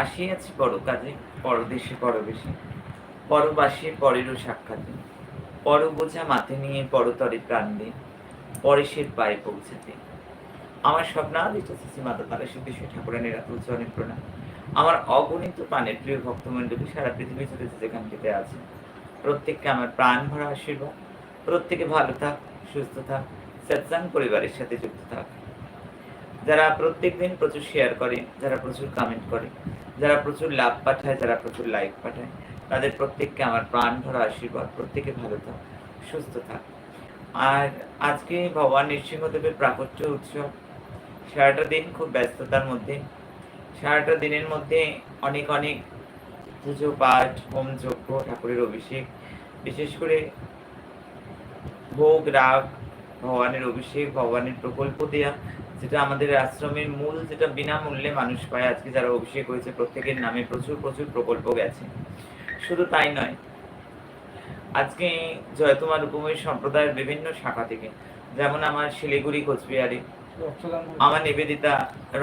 আসিয়াছি বড় কাজে পর পরদেশে পরবেশে। পরবাসে পরেরও সাক্ষাতে। পর বোঝা মাথে নিয়ে পরতরে প্রাণ দিন। পরেশের পায়ে পৌঁছাতে। আমার স্বপ্নাদিষ্ট শ্রী মাতা তারা সিদ্ধেশ্বর ঠাকুরানের উচ্চারণের প্রণাম। আমার অগণিত প্রাণের প্রিয় ভক্তমণ্ডলী সারা পৃথিবী জুড়ে যেখান থেকে আছে প্রত্যেককে আমার প্রাণ ভরা আশীর্বাদ। প্রত্যেকে ভালো থাক, সুস্থ থাক, সৎসাং পরিবারের সাথে যুক্ত থাক। যারা প্রত্যেক দিন প্রচুর শেয়ার করে, যারা প্রচুর কমেন্ট করে যারা প্রচুর লাভ পাঠায়, যারা প্রচুর লাইক পাঠায়, তাদের প্রত্যেককে আমার প্রাণ ভরা আশীর্বাদ। প্রত্যেকে ভালো থাক, সুস্থ থাক। আর আজকে ভগবান নৃসিংহদেবের প্রাকট্য উৎসব। সারাটা দিন খুব ব্যস্ততার মধ্যে। সারাটা দিনের মধ্যে অনেক অনেক পুজো পাঠ, হোম যজ্ঞ, ঠাকুরের অভিষেক, বিশেষ করে ভোগ, রাগ, ভগবানের অভিষেক, ভগবানের প্রকল্প দেয়া যেটা আমাদের আশ্রমের মূল, যেটা বিনামূল্যে মানুষ পায়। আজকে যারা অভিষেক হয়েছে, প্রত্যেকের নামে প্রচুর প্রচুর প্রকল্প গেছে। শুধু তাই নয়, আজকে জয়তুমার রূপময়ী সম্প্রদায়ের বিভিন্ন শাখা থেকে, যেমন আমার শিলিগুড়ি, কোচবিহারে, আমার নিবেদিতা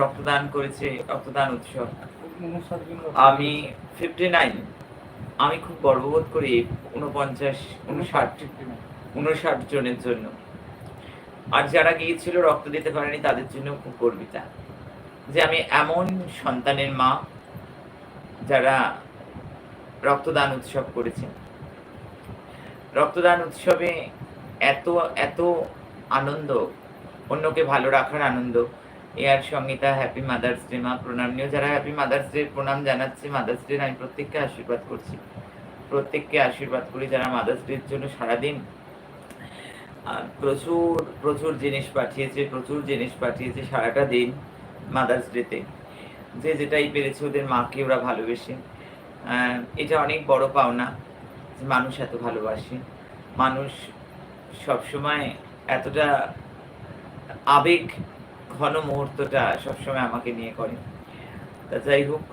রক্তদান করেছে, রক্তদান উৎসব। আমি ফিফটি নাইন আমি খুব গর্ববোধ করি উনপঞ্চাশ উনষাট উনষাট জনের জন্য। আর যারা গিয়েছিল রক্ত দিতে পারেনি, তাদের জন্য খুব গর্বিতা যে আমি এমন সন্তানের মা যারা রক্তদান উৎসব করেছে রক্তদান উৎসবে এত এত আনন্দ, অন্যকে ভালো রাখার আনন্দ। এয়ার সঙ্গীতা হ্যাপি মাদার্স ডে মা প্রণাম। নিয়েও যারা হ্যাপি মাদার্স ডে প্রণাম জানাচ্ছে মাদার্স ডে আমি প্রত্যেককে আশীর্বাদ করছি। প্রত্যেককে আশীর্বাদ করি যারা মাদার্স ডের জন্য সারাদিন প্রচুর প্রচুর জিনিস পাঠিয়েছে, প্রচুর জিনিস পাঠিয়েছে সারাটা দিন মাদার্স ডেতে যে যেটাই পেরেছে ওদের মাকে ওরা ভালোবেসে। এটা অনেক বড় পাওনা যে মানুষ এত ভালোবাসে। মানুষ সবসময় এতটা আবেগ ঘন মুহূর্তটা সবসময় আমাকে নিয়ে করে। তা যাই হোক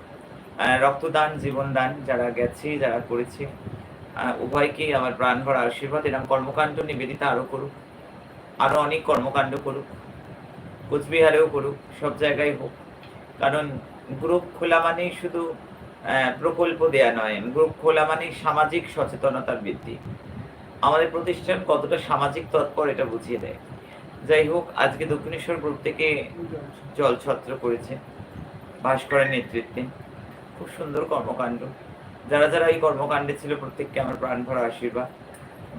রক্তদান, জীবনদান যারা গেছে, যারা করেছে উভয়কেই আমার প্রাণ ভরা আশীর্বাদ এরকম কর্মকাণ্ড নিবেদিতা আরও করুক, আরও অনেক কর্মকাণ্ড করুক, কোচবিহারেও করুক, সব জায়গায় হোক। কারণ গ্রুপ খোলা মানেই শুধু প্রকল্প দেয়া নয়, গ্রুপ খোলা মানেই সামাজিক সচেতনতার বৃদ্ধি। আমাদের প্রতিষ্ঠান কতটা সামাজিক তৎপর এটা বুঝিয়ে দেয়। যাই হোক, আজকে দক্ষিণেশ্বর গ্রুপ থেকে জলছত্র করেছে, ভাস্করের নেতৃত্বে। খুব সুন্দর কর্মকাণ্ড। যারা যারা এই কর্মকাণ্ডে ছিল প্রত্যেককে আমার প্রাণ ভরা আশীর্বাদ।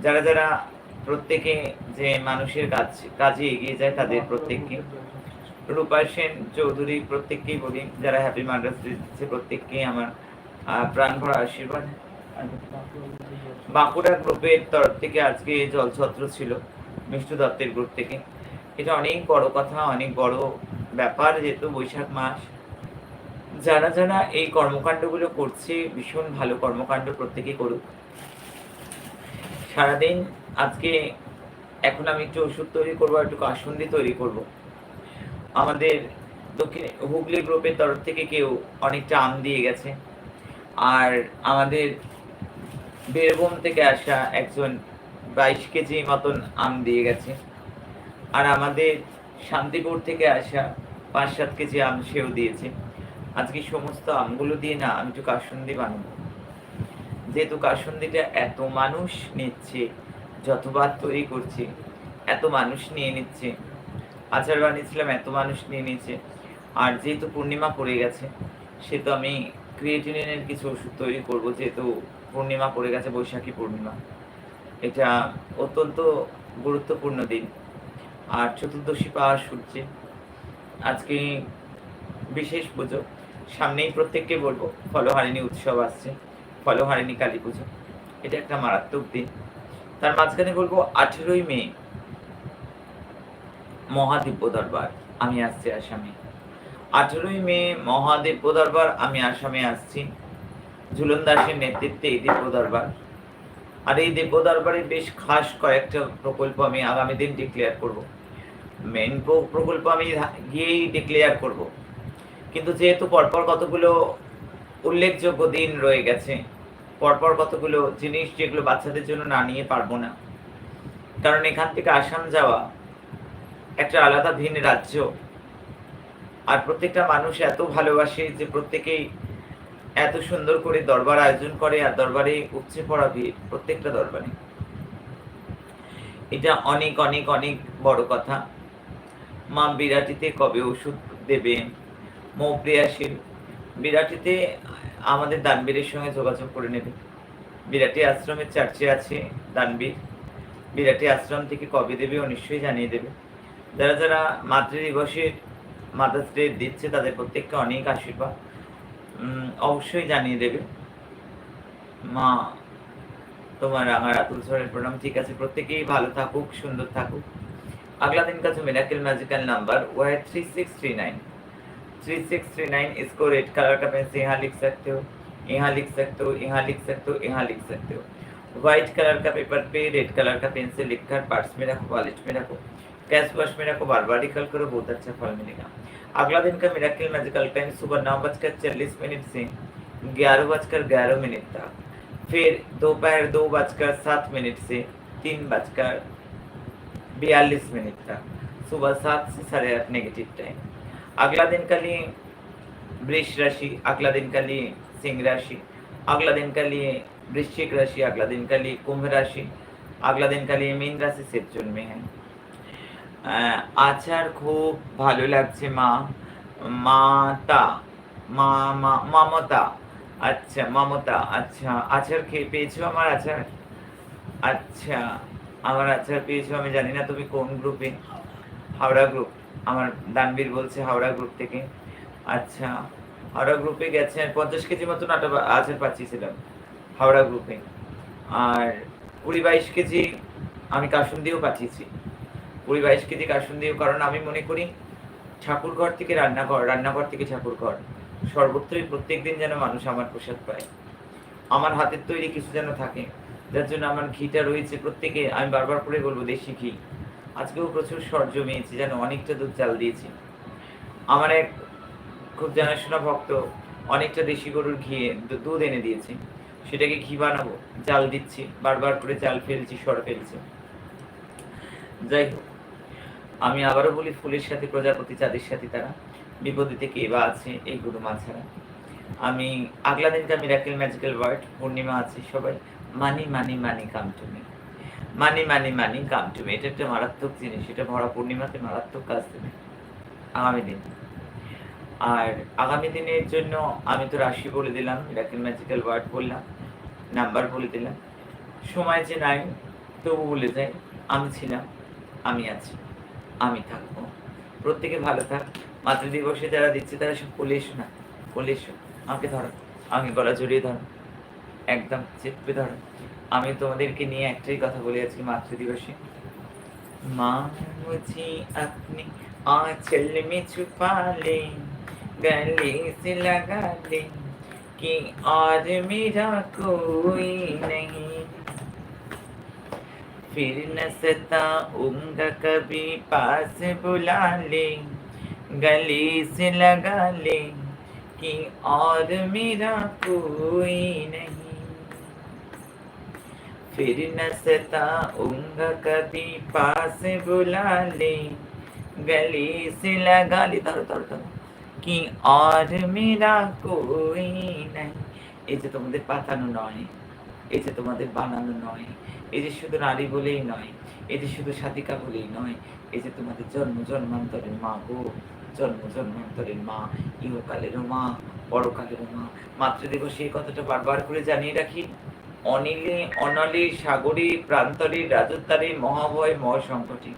যারা যারা প্রত্যেকে যে মানুষের কাজ, কাজে এগিয়ে যায় তাদের প্রত্যেককে। রূপা সেন চৌধুরী প্রত্যেককেই বলি, যারা হ্যাপি মাদ্রাস দিচ্ছে প্রত্যেককেই আমার প্রাণ ভরা আশীর্বাদ। বাঁকুড়া গ্রুপের তরফ থেকে আজকে জলছত্র ছিল, মিষ্টু দত্তের গ্রুপ থেকে। এটা অনেক বড় কথা, অনেক বড় ব্যাপার, যেহেতু বৈশাখ মাস। যারা যারা এই কর্মকাণ্ডগুলো করছে, ভীষণ ভালো কর্মকাণ্ড প্রত্যেকে করুক। সারাদিন আজকে এখন আমি একটু ওষুধ তৈরি করব একটু কাসুন্দি তৈরি করব। আমাদের দক্ষিণ হুগলি গ্রুপের তরফ থেকে কেউ অনেকটা আম দিয়ে গেছে। আর আমাদের বীরভূম থেকে আসা একজন বাইশ কেজি মতন আম দিয়ে গেছে। আর আমাদের শান্তিপুর থেকে আসা পাঁচ সাত কেজি আম সেও দিয়েছে। আজকে সমস্ত আমগুলো দিয়ে না আমি একটু কাসুন্দি বানাবো। যেহেতু কাসুন্দিটা এত মানুষ নিচ্ছে, যতবার তৈরি করছি, এত মানুষ নিয়ে নিচ্ছে, আচার বানিয়েছিলাম এত মানুষ নিয়ে নিচ্ছে, আর যেহেতু পূর্ণিমা পড়ে গেছে, সেহেতু আমি ক্রিয়েটিনের কিছু ওষুধ তৈরি করব, যেহেতু পূর্ণিমা পড়ে গেছে, বৈশাখী পূর্ণিমা। এটা অত্যন্ত গুরুত্বপূর্ণ দিন। আর চতুর্দশী পাওয়ার সূর্যে। আজকে বিশেষ পুজো। সামনেই প্রত্যেককে বলব ফলহারিণী উৎসব আসছে ফলহারিণী কালী পুজো। এটা একটা মারাত্মক দিন। তার মাঝখানে বলব, আঠেরোই মে, মহাদিব্য দরবার, আমি আসছি আসামে। আঠেরোই মে, মহাদিব্য দরবার, আমি আসামে আসছি। ঝুলন দাসের নেতৃত্বে এই দিব্য দরবার। আর এই দিব্য দরবারে বেশ খাস কয়েকটা প্রকল্প আমি আগামী দিন ডিক্লেয়ার করব। মেন প্রকল্প আমি গিয়েই ডিক্লেয়ার করব। কিন্তু যেহেতু পরপর কতগুলো উল্লেখযোগ্য দিন রয়ে গেছে, পরপর কতগুলো জিনিস যেগুলো বাচ্চাদের জন্য না নিয়ে পারব না। কারণ এখান থেকে আসাম যাওয়া একটা আলাদা ভিন রাজ্য। আর প্রত্যেকটা মানুষ এত ভালোবাসে যে প্রত্যেকেই এত সুন্দর করে দরবার আয়োজন করে, আর দরবারে উপচে পড়া ভিড় প্রত্যেকটা দরবারে। এটা অনেক অনেক অনেক বড় কথা। মা বিরাটিতে কবে ওষুধ দেবে মৌপ্রিয়াশীল বিরাটিতে আমাদের দানবীরের সঙ্গে যোগাযোগ করে নেবে। বিরাটি আশ্রমের চার্চে আছে দানবীর। বিরাটি আশ্রম থেকে কবে দেবে ও নিশ্চয়ই জানিয়ে দেবে। যারা যারা মাতৃদিবসের মাদার্স ডে দিচ্ছে, তাদের প্রত্যেককে অনেক আশীর্বাদ। অবশ্যই জানিয়ে দেবে। মা, তোমার আমার আতুল সরের প্রণাম। ঠিক আছে, প্রত্যেকেই ভালো থাকুক, সুন্দর থাকুক। আগলা দিন কাছে miracle magical number Y three six three nine three six three nine इसको रेड कलर का से यहाँ लिख सकते हो, यहाँ लिख सकते हो, यहाँ लिख सकते हो, यहाँ लिख सकते हो। व्हाइट कलर का पेपर पे रेड कलर का पेन से लिखकर पर्स में रखो वॉलेट में रखो। कैश वॉश में रखो, बार बार निकल करो, बहुत अच्छा फल मिलेगा। अगला दिन का मिराकल मैजिकल टाइम सुबह नौ बजकर चालीस मिनट से ग्यारह बजकर ग्यारह मिनट तक। फिर दोपहर दो बजकर सात मिनट से तीन बजकर बयालीस मिनट तक। सुबह सात से साढ़े आठ नेगेटिव टाइम अगला दिन का लिए वृष राशि अगला दिन का लिए सिंह राशि अगला दिन का लिए वृश्चिक राशि अगला दिन का लिए कुंभ राशि अगला दिन का लिए मीन राशि सिर चुन में है আহ, আচার খুব ভালো লাগছে মা মাতা মা মা মমতা আচ্ছা মমতা আচ্ছা আচার খেয়ে পেয়েছো আমার আচার আচ্ছা আমার আচার পেয়েছো আমি জানি না তুমি কোন গ্রুপে হাওড়া গ্রুপ আমার দানবীর বলছে হাওড়া গ্রুপ থেকে। আচ্ছা হাওড়া গ্রুপে গেছেন, পঞ্চাশ কেজি মতন আটা আচার পাচ্ছিলাম হাওড়া গ্রুপে আর কুড়ি বাইশ কেজি আমি কাসুন দিয়েও পাঠিয়েছি। কুড়ি বাইশ কেজি কাসুন দিয়েও কারণ আমি মনে করি ঠাকুরঘর থেকে রান্নাঘর রান্নাঘর থেকে ঠাকুরঘর। সর্বত্রই প্রত্যেক দিন যেন মানুষ আমার প্রসাদ পায়। আমার হাতের তৈরি কিছু যেন থাকে, যার জন্য আমার ঘিটা রয়েছে প্রত্যেকে। আমি বারবার করে বলব, দেশি ঘি। আজকেও প্রচুর সর জমিয়েছি, যেন অনেকটা দুধ চাল দিয়েছি। আমার এক খুব জানাশোনা ভক্ত অনেকটা দেশি গরুর ঘি দুধ এনে দিয়েছে। সেটাকে ঘি বানাবো চাল দিচ্ছি, বারবার করে চাল ফেলছি, সর ফেলছি। যাই হোক, আমি আবারও বলি, ফুলের সাথে প্রজাপতি, চাঁদের সাথে তারা। বিপদে থেকে এবা আছে, এই গুরু মা ছাড়া। আমি আগলা দিনকার মিরাকেল ম্যাজিক্যাল ওয়ার্ড পূর্ণিমা আছে সবাই। Money money money, come to me. Money money money come to me এটা একটা মারাত্মক জিনিস। এটা ভরা পূর্ণিমাতে মারাত্মক কাজ দেবে আগামী দিন। আর আগামী দিনের জন্য আমি তো রাশি বলে দিলাম মিরাকেল ম্যাজিক্যাল ওয়ার্ড বললাম নাম্বার বলে দিলাম। সময় যে নাই, তবু বলে যাই, আমি ছিলাম, আমি আছি, আমি থাকব। প্রত্যেকে ভালো থাক। মাতৃ দিবসে যারা দিচ্ছে, তারা সব বলে এসো না বলে এসো আমাকে ধরো আমাকে গলা জড়িয়ে ধরো, একদম চেপে ধরো। আমি তোমাদেরকে নিয়ে একটাই কথা বলি আজকে মাতৃ দিবসে माँ मुझे अपने आंचल में छुपा ले गले से लगा ले कि और मेरा कोई नहीं फिर न सताऊंगा कभी पास बुला ले गले से लगा ले कि और मेरा कोई नहीं फिर न सताऊंगा कभी पास बुला ले गले से लगा ले धरो धरो धरो कि और मेरा कोई नहीं এই যে তোমাদের পাতানো নয় এই যে তোমাদের বানানো নয় এই যে শুধু নারী বলেই নয় এই যে শুধু সাধিকা বলেই নয় এই যে তোমাদের জন্ম জন্মান্তরের মা গো জন্ম জন্মান্তরের মা ইহকালেরও মা পরকালেরও মা মাতৃদিবসে এই কথাটা বারবার করে জানিয়ে রাখি অনিলে, অনালি সাগরী প্রান্তরী রাজত্বারী মহাভয় মহাসংকটি।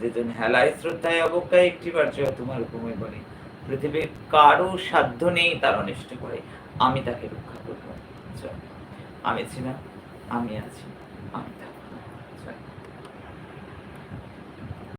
যেজন হেলায় শ্রদ্ধায় অবজ্ঞায় একটিবার জয় তোমার উপময় বলে। পৃথিবীর কারও সাধ্য নেই তার অনিষ্ট করে। আমি তাকে রক্ষা করব। আমি ছিলাম, আমি আছি, আমি